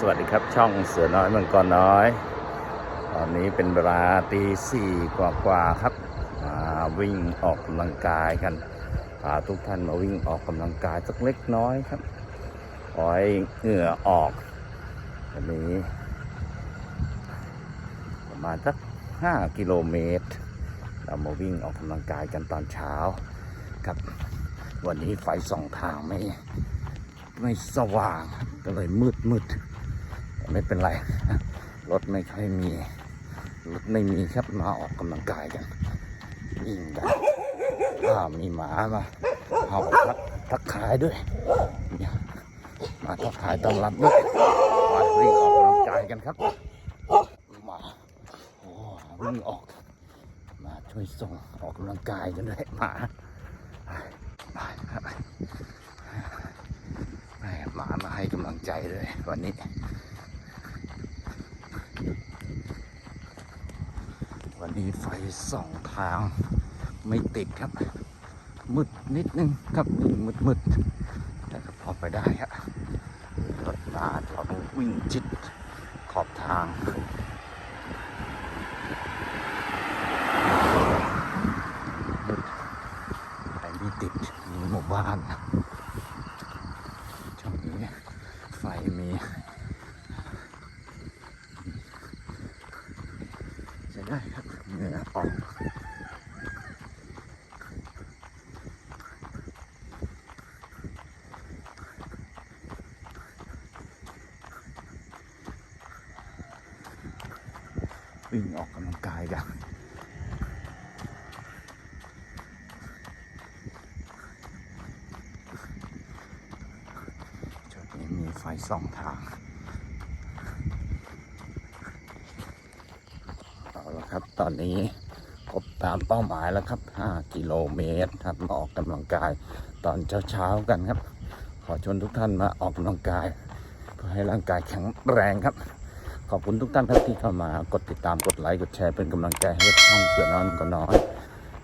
สวัสดีครับช่องเสือน้อยมังกรน้อย ตอนนี้เป็นเวลาตีสี่กว่าๆครับมาวิ่งออกกำลังกายกันพาทุกท่านมาวิ่งออกกำลังกายสักเล็กน้อยครับปล่อยเหงื่อออกวันนี้ประมาณสักห้ากิโลเมตร เรามาวิ่งออกกำลังกายกันตอนเช้าครับ วันนี้ไฟสองทางไม่ไม่สว่างก็เลยมืดมืด ไม่เป็นไรรถไม่ค่อยมีรถไม่มีครับมาออกกำลังกายกันวิ่งกันถ้ามีหมามาเอาทักทักทายด้วยมาทักทายต้อนรับด้วยมาวิ่งออกกำลังกายกันครับมาโอ้วิ่งออก มาช่วยส่งออกกำลังกายกันด้วยหมาหมามาให้กำลังใจเลยวันนี้ีไฟสองทาง ไม่ติดครับ มืดนิดนึงครับมืดมืดๆแต่ก็พอไปได้ฮะรถมาเราวิ่งจิตขอบทางมืดไปไม่ติดมีหมู่บ้านช่องนี้ไฟมีใช้ได้ครับ เหงื่อออกวิ่งออกกำลังกายกันจุดนี้มีไฟสองทาง เอาละ ครับ ตอนนี้ครบตามเป้าหมายแล้วครับ 5 กิโลเมตรครับออกกำลังกายตอนเช้าๆกันครับ ขอชวนทุกท่านมาออกกำลังกาย เพื่อให้ร่างกายแข็งแรงครับ ขอบคุณทุกท่านครับที่เข้ามากดติดตามกดไลค์กดแชร์เป็นกำลังใจให้ช่องเสือนอนก็น้อย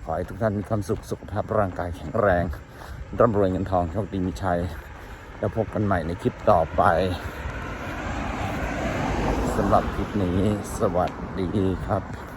ขอให้ทุกท่านมีความสุขสุขภาพร่างกายแข็งแรงร่ำรวยเงินทองโชคดีมีชัย แล้วพบกันใหม่ในคลิปต่อไปสำหรับคลิปนี้สวัสดีครับ